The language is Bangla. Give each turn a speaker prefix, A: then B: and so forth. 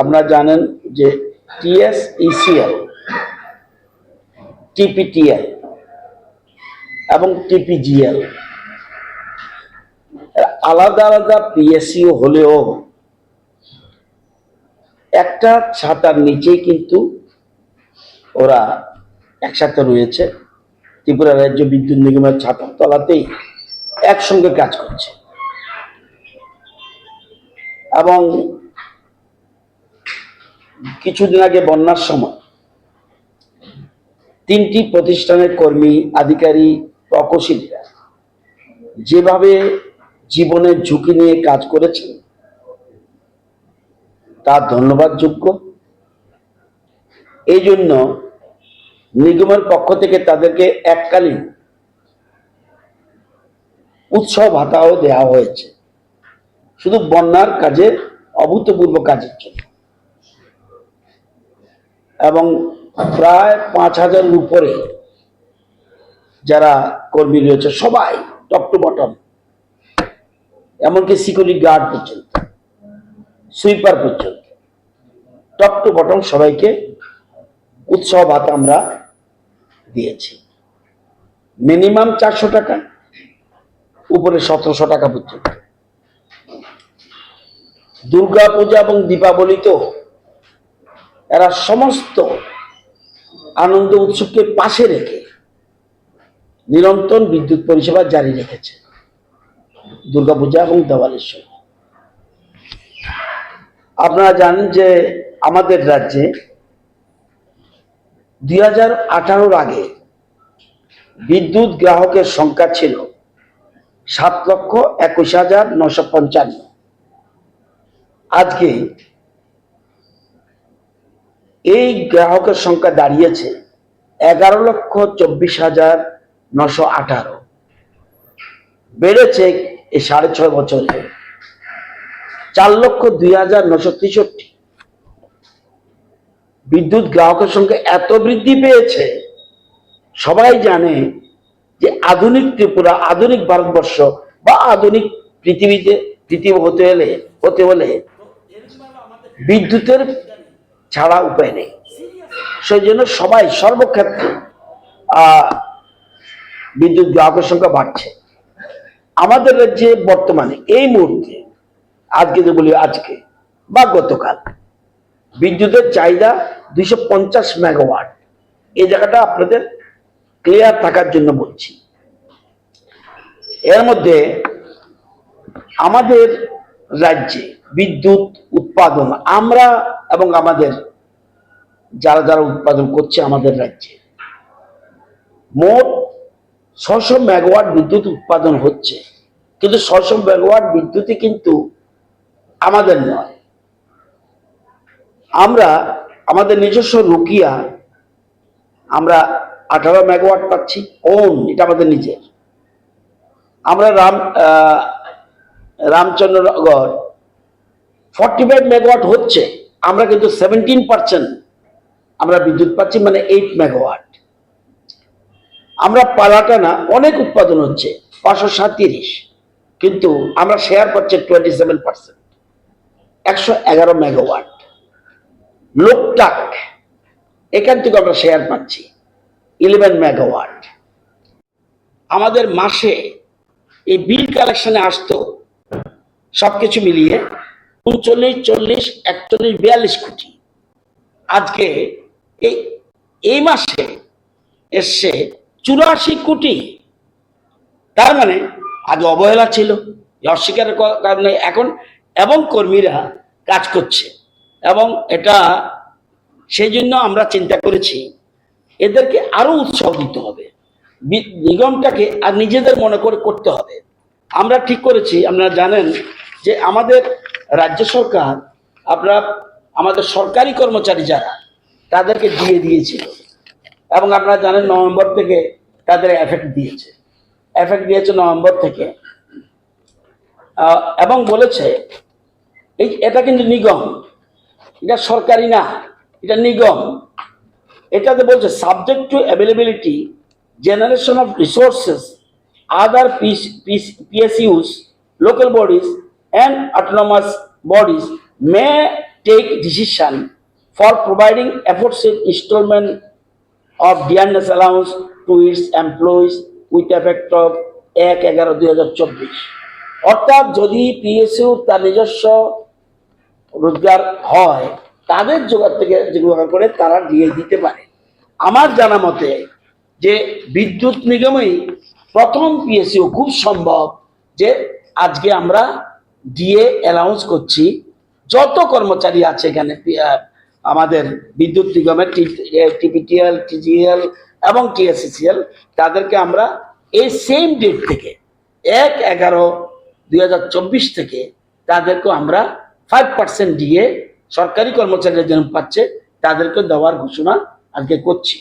A: আপনারা জানেন যে টিএসইসিএল, টিপিটিএল এবং টিপিজিএল। আলাদা আলাদা পিএসইউ হলেও একটা ছাতার নিচেই কিন্তু ওরা একসাথে রয়েছে। ত্রিপুরা রাজ্য বিদ্যুৎ নিগমের ছাতার তলাতেই একসঙ্গে কাজ করছে। এবং কিছুদিন আগে বন্যার সময় তিনটি প্রতিষ্ঠানের কর্মী আধিকারিক প্রকৌশলীরা যেভাবে জীবনের ঝুঁকি নিয়ে কাজ করেছেন তার ধন্যবাদযোগ্য। এই জন্য নিগমের পক্ষ থেকে তাদেরকে এককালীন উৎসব ভাতাও দেওয়া হয়েছে। শুধু বন্যার কাজে, অভূতপূর্ব কাজের জন্য। এবং প্রায় পাঁচ হাজারের উপরে যারা কর্মী রয়েছে, সবাই টপ টু বটম। এমনকি সিকিউরিটি গার্ড পর্যন্ত, সুইপার পর্যন্ত। টপ টু বটম সবাইকে উৎসব ভাতা আমরা দিয়েছি। মিনিমাম চারশো টাকা, উপরে সতেরোশো টাকা পর্যন্ত। দুর্গা পূজা এবং দীপাবলিতেও এরা সমস্ত আনন্দ উৎসবকে পাশে রেখে নিরন্তর বিদ্যুৎ পরিষেবা জারি রেখেছে। দুর্গাপূজা এবং দেওয়ালির সময়। আপনারা জানেন যে আমাদের রাজ্যে দুই হাজার আঠারোর আগে বিদ্যুৎ গ্রাহকের সংখ্যা ছিল সাত লক্ষ একুশ হাজার নশো পঞ্চান্ন। আজকে এই গ্রাহকের সংখ্যা দাঁড়িয়েছে এগারো লক্ষ চব্বিশ হাজার নশো আঠারো। বেড়েছে এই সাড়ে ছয় বছরে চার লক্ষ দুই হাজার নশো তেষট্টি। বিদ্যুৎ গ্রাহকের সংখ্যা এত বৃদ্ধি পেয়েছে, সবাই জানে যে আধুনিক ত্রিপুরা, আধুনিক ভারতবর্ষ বা আধুনিক পৃথিবীতে, পৃথিবী হতে হলে হতে হলে বিদ্যুতের ছাড়া উপায় নেই। সেই জন্য সবাই সর্বক্ষেত্রে বিদ্যুৎ গ্রাহকের সংখ্যা বাড়ছে। আমাদের রাজ্যে বর্তমানে এই মুহূর্তে, আজকে যে বলি আজকে বা গতকাল, বিদ্যুতের চাহিদা দুইশো পঞ্চাশ মেগাওয়াট। এই জায়গাটা আপনাদের ক্লিয়ার থাকার জন্য বলছি। এর মধ্যে আমাদের রাজ্যে বিদ্যুৎ উৎপাদন, আমরা এবং আমাদের যারা যারা উৎপাদন করছে আমাদের রাজ্যে। মোট ছশো মেগাওয়াট বিদ্যুৎ উৎপাদন হচ্ছে। কিন্তু ছশো মেগাওয়াট বিদ্যুৎই কিন্তু আমাদের নয়। আমরা, আমাদের নিজস্ব রুকিয়া আমরা আঠারো মেগাওয়াট পাচ্ছি ওন এটা আমাদের নিজের। আমরা Ram Ramchandranagar forty five megawatt হচ্ছে। আমরা কিন্তু সেভেন্টিন পার্সেন্ট আমরা বিদ্যুৎ পাচ্ছি মানে এইট মেগাওয়াট আমরা পালাটানা অনেক উৎপাদন হচ্ছে, পাঁচশো সাঁত্রিশ, কিন্তু আমরা শেয়ার পাচ্ছি টোয়েন্টি সেভেন পার্সেন্ট একশো এগারো মেগাওয়াট লোকটাক, এখান থেকে আমরা শেয়ার পাচ্ছি ইলেভেন মেগাওয়াট আমাদের মাসে এই বিল কালেকশনে আসতো, সবকিছু মিলিয়ে উনচল্লিশ চল্লিশ, একচল্লিশ, বিয়াল্লিশ কোটি। আজকে এই এই মাসে এসছে চুরাশি কোটি। তার মানে আগে অবহেলা ছিল অস্বীকারের কারণে এখন এবং কর্মীরা কাজ করছে। এবং এটা সেই জন্য আমরা চিন্তা করেছি, এদেরকে আরও উৎসাহ দিতে হবে। নিগমটাকে আর নিজেদের মনে করে করতে হবে। আমরা ঠিক করেছি, আপনারা জানেন যে আমাদের রাজ্য সরকার, আপনারা আমাদের সরকারি কর্মচারী যারা, তাদেরকে দিয়ে দিয়েছিল। এবং আপনারা জানেন নভেম্বর থেকে তাদের এফেক্ট দিয়েছে। এফেক্ট দিয়েছে নভেম্বর থেকে। এবং বলেছে, এই এটা কিন্তু নিগম। এটা সরকারি না, এটা নিগম। এটাতে বলছে subject to availability generation of resources other piece PSUs local bodies and autonomous bodies may take decision for providing efforts installment of dearness allowance to its employees with effect of এক এগারো দুই হাজার চব্বিশ অর্থাৎ যদি পিএসইউ তার নিজস্ব রোজগার হয়, তাদের জোগাড় থেকে জোগাড় করে তারা দিয়ে দিতে পারে। আমার জানা মতে যে বিদ্যুৎ নিগমেই প্রথম পিএসইউ খুব সম্ভব যে আজকে আমরা দিয়ে অ্যালাউন্স করছি। যত কর্মচারী আছে এখানে আমাদের বিদ্যুৎ নিগমের টিপিটিএল, টিজিএল এবং টিএসসিসিএল, তাদেরকে আমরা এই সেম ডেট থেকে এক এগারো দুই থেকে তাদেরকে আমরা ফাইভ পার্সেন্ট দিয়ে সরকারি কর্মচারীরা যেরকম পাচ্ছে তাদেরকে দেওয়ার ঘোষণা আজকে করছি।